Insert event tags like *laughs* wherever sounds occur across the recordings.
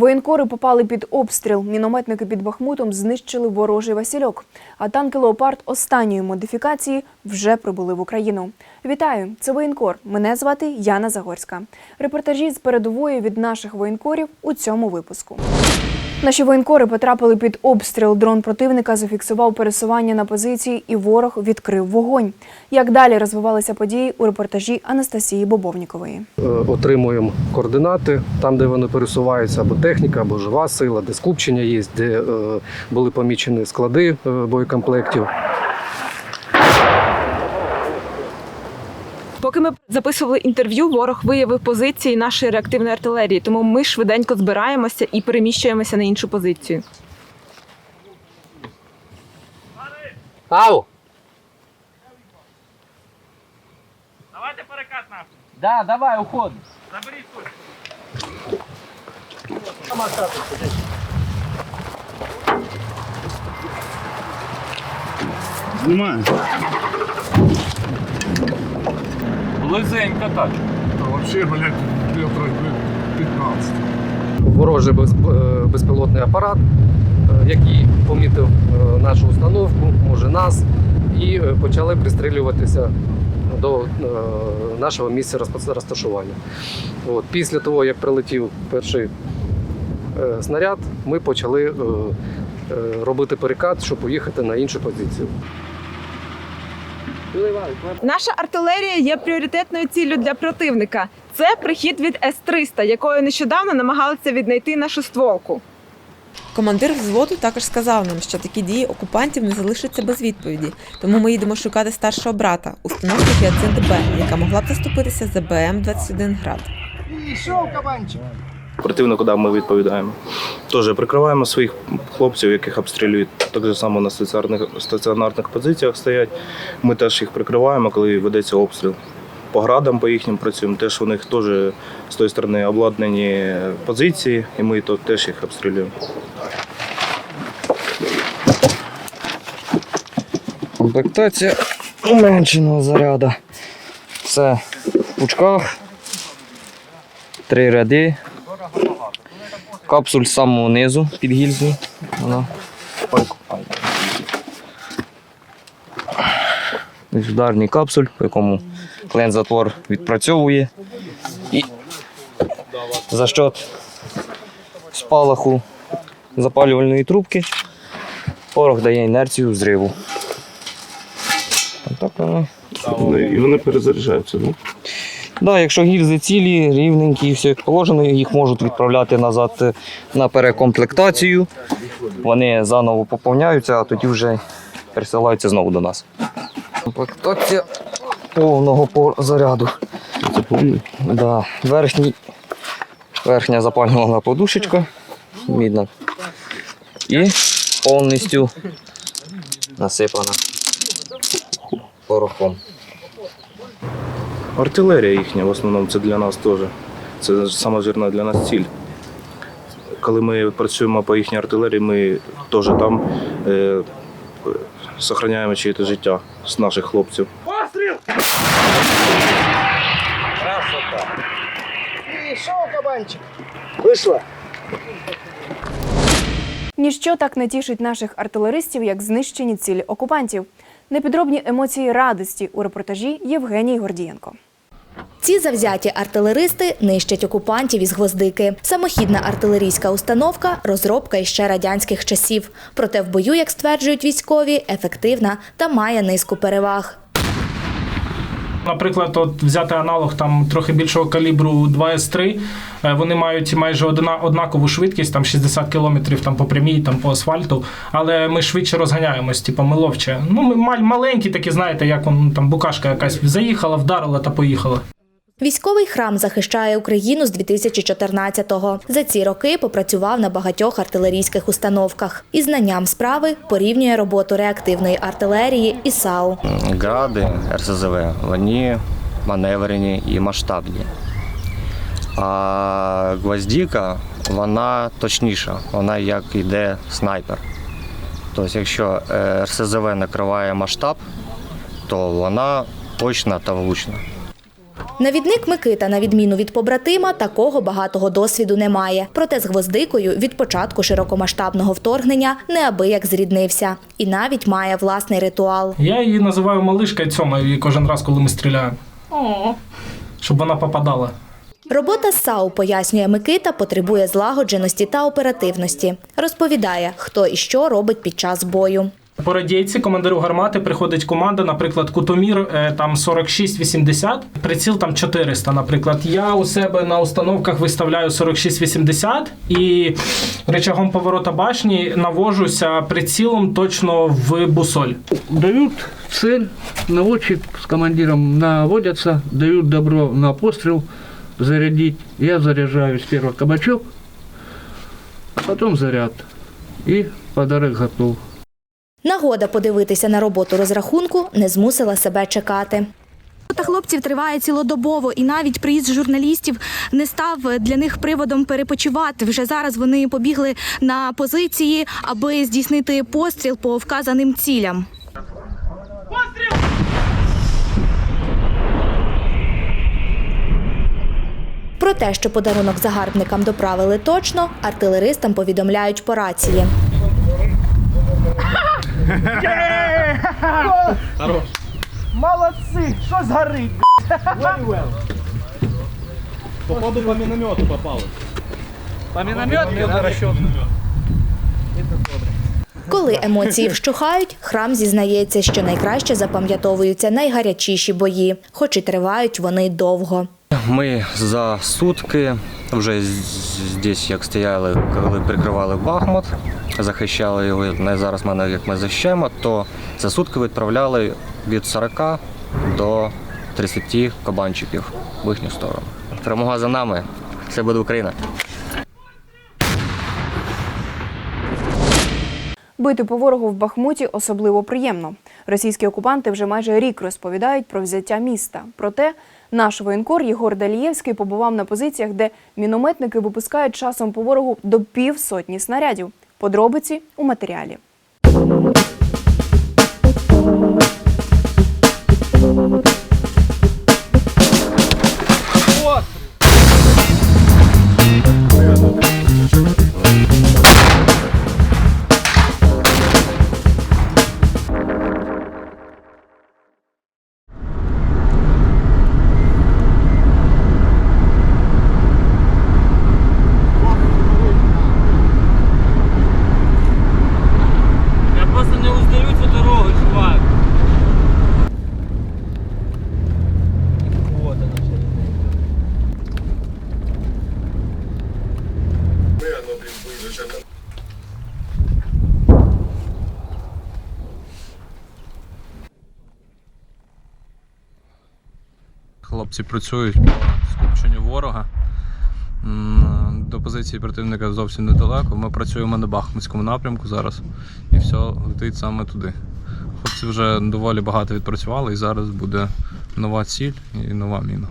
Воєнкори попали під обстріл. Мінометники під Бахмутом знищили ворожий Васильок. А танки Леопард останньої модифікації вже прибули в Україну. Вітаю! Це воєнкор. Мене звати Яна Загорська. Репортажі з передової від наших воєнкорів у цьому випуску. Наші воєнкори потрапили під обстріл. Дрон противника зафіксував пересування на позиції, і ворог відкрив вогонь. Як далі розвивалися події у репортажі Анастасії Бобовнікової. Е, отримуємо координати там, де вони пересуваються, або техніка, або жива сила, де скупчення є, де е, були помічені склади е, боєкомплектів. Поки ми записували інтерв'ю, ворог виявив позиції нашої реактивної артилерії, тому ми швиденько збираємося і переміщуємося на іншу позицію. Ау! Давайте перекат нахуй. Да, давай, уходи. Заберіть тут. Знімаю. Близенько так. Вообще, блядь, метров 15. Ворожий без- е, безпілотний апарат, е, який помітив е, нашу установку, може нас, і почали пристрілюватися до е, нашого місця розташування. От, після того, як прилетів перший е, снаряд, ми почали е, е, робити перекат, щоб поїхати на іншу позицію. Наша артилерія є пріоритетною ціллю для противника. Це прихід від С-300, якою нещодавно намагалися віднайти нашу стволку. Командир взводу також сказав нам, що такі дії окупантів не залишаться без відповіді, тому ми їдемо шукати старшого брата, установку Гіацинт Б, яка могла б заступитися за БМ-21 град. Противнику да, ми відповідаємо. Теж прикриваємо своїх хлопців, яких обстрілюють так само на стаціонарних, стаціонарних позиціях стоять. Ми теж їх прикриваємо, коли ведеться обстріл. По градам по їхнім працюємо. Теж у них теж з тої сторони обладнані позиції, і ми тут теж їх обстрілюємо. Комплектація уменшеного заряду. Все в пучках. Три ряди. Капсуль з самого низу під гільзою. Вона. Ось Ударний капсуль, по якому клен затвор відпрацьовує. І за счет спалаху запалювальної трубки порох дає інерцію взриву. Так воно. І вони перезаряджаються. Ну? Да, якщо гільзи цілі, рівненькі, все як положено, їх можуть відправляти назад е, на перекомплектацію. Вони заново поповняються, а тоді вже пересилаються знову до нас. Комплектація повного заряду. Це повний. Да. Верхній, верхня запалювальна подушечка, мідна. І повністю насипана порохом. Артилерія їхня в основному це для нас теж. Це саме жирна для нас ціль. Коли ми працюємо по їхній артилерії, ми теж там е, зберігаємо чиєте життя з наших хлопців. Постріл! Ніщо так не тішить наших артилеристів, як знищені цілі окупантів. Непідробні емоції радості у репортажі Євгеній Гордієнко. Ці завзяті артилеристи нищать окупантів із гвоздики. Самохідна артилерійська установка розробка іще радянських часів. Проте в бою, як стверджують військові, ефективна та має низку переваг. Наприклад, от взяти аналог там трохи більшого калібру 2С3, е, вони мають майже одна, однакову швидкість, там 60 км там по прямій, там по асфальту, але ми швидше розганяємось, типу, ми ловче. Ну, ми маленькі такі, знаєте, як он, там букашка якась заїхала, вдарила та поїхала. Військовий храм захищає Україну з 2014-го. За ці роки попрацював на багатьох артилерійських установках. І знанням справи порівнює роботу реактивної артилерії і САУ. Гради РСЗВ, вони маневрені і масштабні. А гвоздіка, вона точніша, вона як іде снайпер. Тобто, якщо е, РСЗВ накриває масштаб, то вона точна та влучна. Навідник Микита, на відміну від побратима, такого багатого досвіду не має. Проте з гвоздикою від початку широкомасштабного вторгнення неабияк зріднився і навіть має власний ритуал. Я її називаю малишка і кожен раз, коли ми стріляємо. Щоб вона попадала. Робота з САУ, пояснює Микита, потребує злагодженості та оперативності. Розповідає, хто і що робить під час бою. По радійці командиру гармати приходить команда, наприклад, кутомір е, там 46-80, приціл там 400, наприклад. Я у себе на установках виставляю 46-80 і рычагом поворота башні навожуся прицілом точно в бусоль. Дают цель, наводчик с командиром наводятся, дают добро на пострел зарядить. Я заряжаю с первого кабачок, а потом заряд. И подарок готов. Нагода подивитися на роботу розрахунку не змусила себе чекати. Робота хлопців триває цілодобово, і навіть приїзд журналістів не став для них приводом перепочивати. Вже зараз вони побігли на позиції, аби здійснити постріл по вказаним цілям. Про те, що подарунок загарбникам доправили точно, артилеристам повідомляють по рації. *laughs* Молодцы! Что сгорит? Very well. Походу по миномету попало. По миномету? На расчет. Коли емоції вщухають, храм зізнається, що найкраще запам'ятовуються найгарячіші бої, хоч і тривають вони довго. Ми за сутки вже здесь, як стояли, коли прикривали Бахмут, захищали його. На зараз мене як ми захищаємо, то за сутки відправляли від 40 до 30 кабанчиків в їхню сторону. Перемога за нами. Все буде Україна. Бити по ворогу в Бахмуті особливо приємно. Російські окупанти вже майже рік розповідають про взяття міста. Проте наш воєнкор Єгор Далієвський побував на позиціях, де мінометники випускають часом по ворогу до півсотні снарядів. Подробиці у матеріалі. Хлопці працюють по скупченню ворога. До позиції противника зовсім недалеко. Ми працюємо на Бахмутському напрямку зараз і все летить саме туди. Хлопці вже доволі багато відпрацювали і зараз буде нова ціль і нова міна.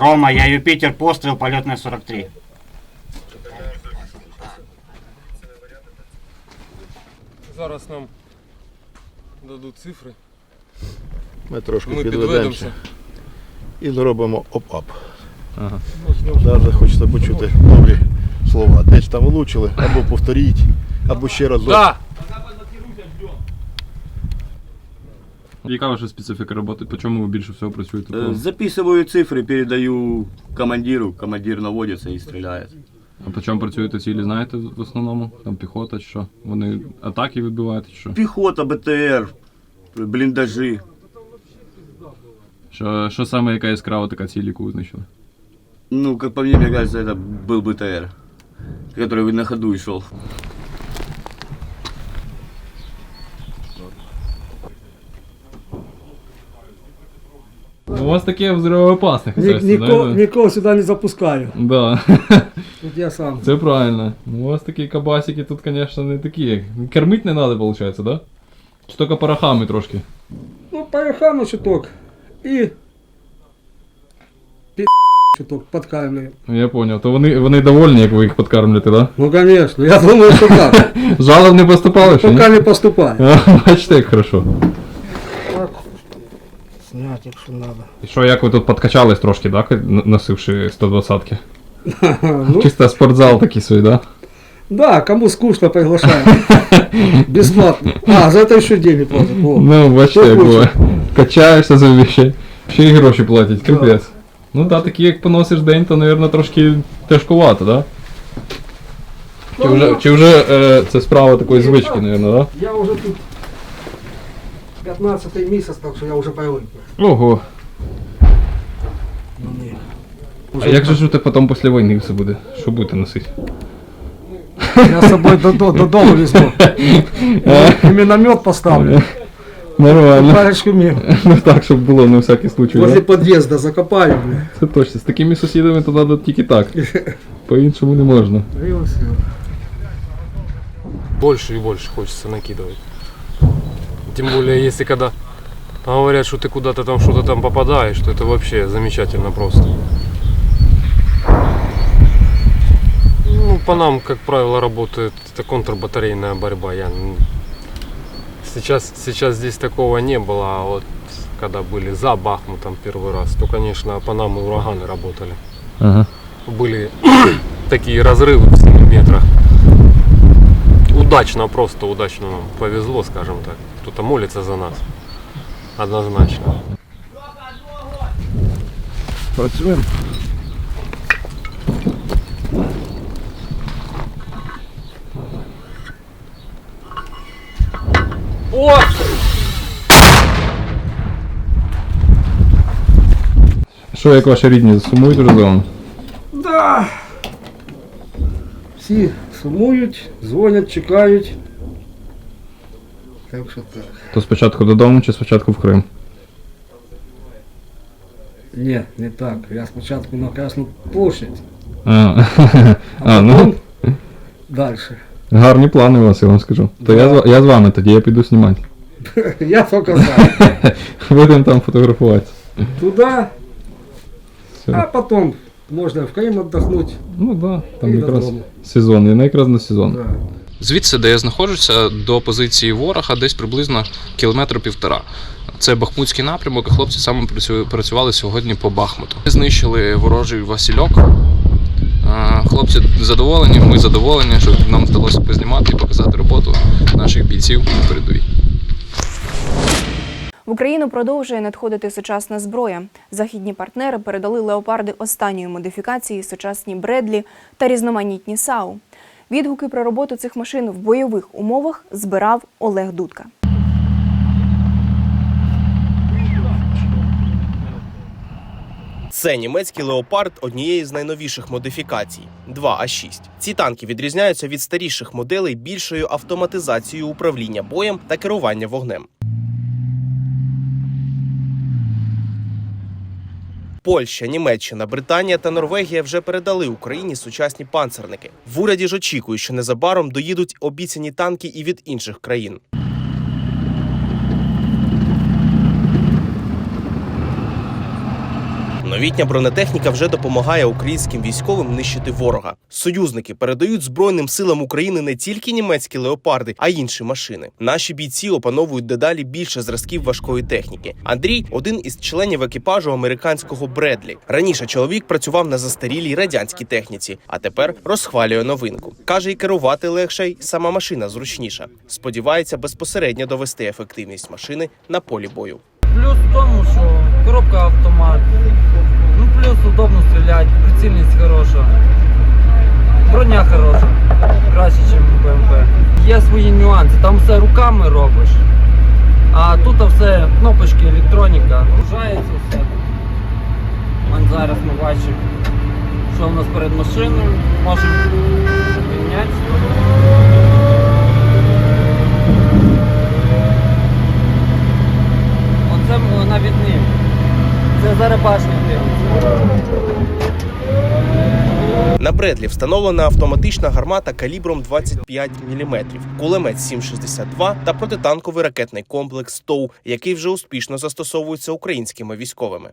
Рома, я Юпитер, пострел, полетная 43. Зараз нам дадуть цифри. Ми трошки Ми підведемося підведемося. і зробимо оп-ап. Ага. Завжди хочеться почути добрі слова. Десь там влучили, або повторіть, або ще раз. Да! Яка ваша специфіка роботи? По чому ви більше всього працюєте? Записываю цифры, передаю командиру, командир наводится и стреляет. А по чому працюєте цілі, знаєте в основному? Там піхота чи що? Вони атаки відбивають чи що? Пехота, БТР, блиндажи. Що, що саме яка яскрава така ціль, яку визначили? Ну, как по мне, мне кажется, это был БТР, который на ходу и шел. У вас таке взривоопасне Никого, никого сюда не запускаю. Да. *laughs* Вот я сам. Це правильно. У вас такі кабасики тут, звісно, не такі. Кормить не треба, виходить, да? Чи тільки порохами трошки? Ну, порохами чуток. И Чуток подкармливаем. Я понял. То вони, вони довольні, як ви їх підкармлюєте, да? Ну, конечно, я думаю, что так. *laughs* Жалоб не поступало ще? ні? Пока не поступает. А, Бачите, як хорошо. Так, снять, якщо надо. І що, як ви тут подкачались трошки, да, н- носивши 120-ки? Ну, *laughs* Чисто спортзал такий свій, да? да, кому скучно, приглашаем. *laughs* Бесплатно. А, за это еще деньги платят. Во. Ну, бачите, Що буває. Качаєшся за ще, ще й гроші платять, капець. Ну так, да, такі як поносиш день, то, мабуть, трошки тяжкувато, да? Чи вже, чи вже е, це справа такої звички, мабуть, да? Я уже тут 15 месяц, так что я уже привык. Ого. А як же ж ти потім після війни все буде? Що будете носити? Я с собой до, до, додому везу. *laughs* И миномет поставлю. Нормально. Парочку мин. *laughs* Ну так, щоб було на всякий случай. Возле Да? подъезда закопаю, бля. Це точно. З такими сусідами то треба тільки так. *laughs* По-іншому не можна. И вот всё. больше и больше хочется накидывать. Тем более, если когда говорят, что ты куда-то там что-то там попадаешь, то это вообще замечательно просто. По нам, как правило, работает это контрбатарейная борьба. Я сейчас, сейчас здесь такого не было, а вот когда были за Бахмутом первый раз, то, конечно, по нам и ураганы работали. Ага. Были *coughs* такие разрывы в 7 метрах. Удачно, просто удачно нам повезло, скажем так. Кто-то молится за нас. Однозначно. Працюємо. Що, як ваші рідні сумують вами? Да. Всі сумують, дзвонять, чекають. Так що так. То спочатку додому чи спочатку в Крим? Ні, не так. Я спочатку на Красну площадь, А, а, а ну, далі. гарні плани у вас, я вам скажу. То я, з- я з вами тоді, я піду знімати. *laughs* Я тільки знаю. *laughs* Будемо там фотографуватися. Туда, Все. а потом можно в Крым отдохнуть. Ну так, да, там І якраз додому. сезон, і якраз на сезон. Да. Звідси, де я знаходжуся, до позиції ворога десь приблизно кілометр півтора. Це Бахмутський напрямок, і хлопці саме працювали сьогодні по Бахмуту. Знищили ворожий Васильок. Хлопці задоволені, ми задоволені, що нам вдалося познімати і показати роботу наших бійців на передовій. В Україну продовжує надходити сучасна зброя. Західні партнери передали леопарди останньої модифікації, сучасні Бредлі та різноманітні САУ. Відгуки про роботу цих машин в бойових умовах збирав Олег Дудка. Це німецький леопард однієї з найновіших модифікацій 2А6. Ці танки відрізняються від старіших моделей більшою автоматизацією управління боєм та керування вогнем. Польща, Німеччина, Британія та Норвегія вже передали Україні сучасні панцерники. В уряді ж очікують, що незабаром доїдуть обіцяні танки і від інших країн. Новітня бронетехніка вже допомагає українським військовим нищити ворога. Союзники передають Збройним силам України не тільки німецькі леопарди, а й інші машини. Наші бійці опановують дедалі більше зразків важкої техніки. Андрій один із членів екіпажу американського Бредлі. Раніше чоловік працював на застарілій радянській техніці, а тепер розхвалює новинку. каже, і керувати легше, й сама машина зручніша. Сподівається безпосередньо довести ефективність машини на полі бою. Плюс в тому, що коробка автомат. Плюс удобно стріляти, прицільність хороша. Броня хороша, краще, ніж БМП. Є свої нюанси, там все руками робиш. А тут все кнопочки, електроніка. Вружається все. Ось зараз ми бачимо, що в нас перед машиною. Можемо підняти. Оце навіть ним. Це зараз башня. На Бредлі встановлена автоматична гармата калібром 25 мм, кулемет 7,62 та протитанковий ракетний комплекс ТОУ, який вже успішно застосовується українськими військовими.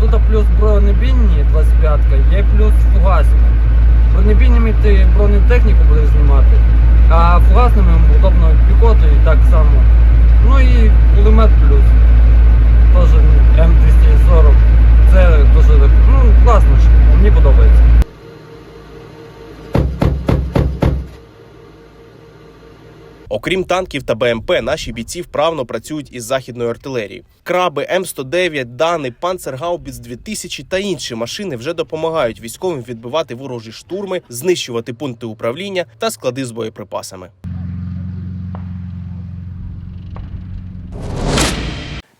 Тут плюс бронебійні 25-ка, є плюс фугасні. Бронебійними ти бронетехніку будеш знімати, а фугасними удобно піхотою так само. Ну і кулемет плюс. Теж М240. Це дуже ну, класно, мені подобається. Окрім танків та БМП, наші бійці вправно працюють із західною артилерією. Краби, М109, Дани, Панцергаубіц 2000 та інші машини вже допомагають військовим відбивати ворожі штурми, знищувати пункти управління та склади з боєприпасами.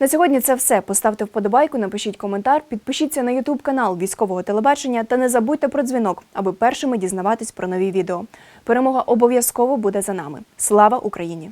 На сьогодні це все. Поставте вподобайку, напишіть коментар, підпишіться на Ютуб канал військового телебачення та не забудьте про дзвінок, аби першими дізнаватись про нові відео. Перемога обов'язково буде за нами. Слава Україні!